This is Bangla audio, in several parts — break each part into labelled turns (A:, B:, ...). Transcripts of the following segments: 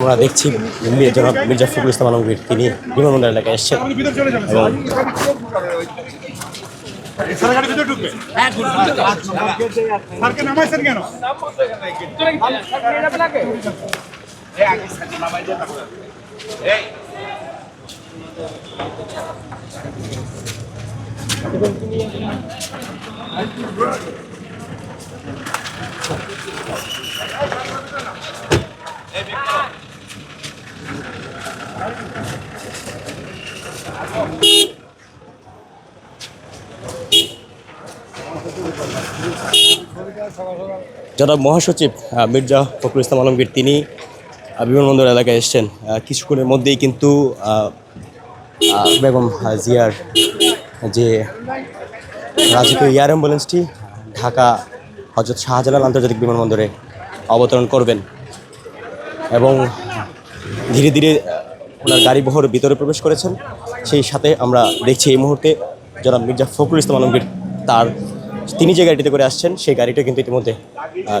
A: আমরা দেখছি জনাব মির্জা ফখরুল ইসলাম আলমগীর তিনি বিমানবন্দর এলাকায় এসেছেন। এবং
B: সরকারি ভিতরে
A: জনাব মহাসচিব মির্জা ফখরুল ইসলাম আলমগীর, তিনি বিমানবন্দর এলাকায় এসেছেন। কিছুক্ষণের মধ্যেই কিন্তু বেগম জিয়ার যে রাজকীয় এয়ার অ্যাম্বুলেন্সটি ঢাকা হজরত শাহজালাল আন্তর্জাতিক বিমানবন্দরে অবতরণ করবেন। এবং ধীরে ধীরে ওনার গাড়ি বহর ভিতরে প্রবেশ করেছেন। সেই সাথে আমরা দেখছি এই মুহূর্তে জনাব মির্জা ফখরুল ইসলাম আলমগীর তার তিনি যে গাড়িটিতে করে আসছেন, সেই গাড়িটা কিন্তু ইতিমধ্যে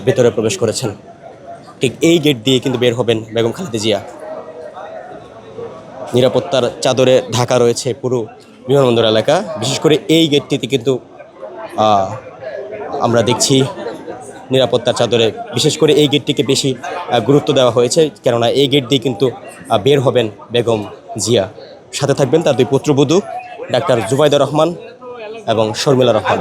A: ভিতরে প্রবেশ করেছেন। ঠিক এই গেট দিয়ে কিন্তু বের হবেন বেগম খালেদা জিয়া। নিরাপত্তার চাদরে ঢাকা রয়েছে পুরো বিমানবন্দর এলাকা। বিশেষ করে এই গেটটিতে কিন্তু আমরা দেখছি নিরাপত্তার চাদরে, বিশেষ করে এই গেটটিকে বেশি গুরুত্ব দেওয়া হয়েছে, কেননা এই গেট দিয়ে কিন্তু বের হবেন বেগম জিয়া। সাথে থাকবেন তার দুই পুত্রবধূ, ডাক্তার জুবাইদা রহমান এবং শর্মিলা রহমান।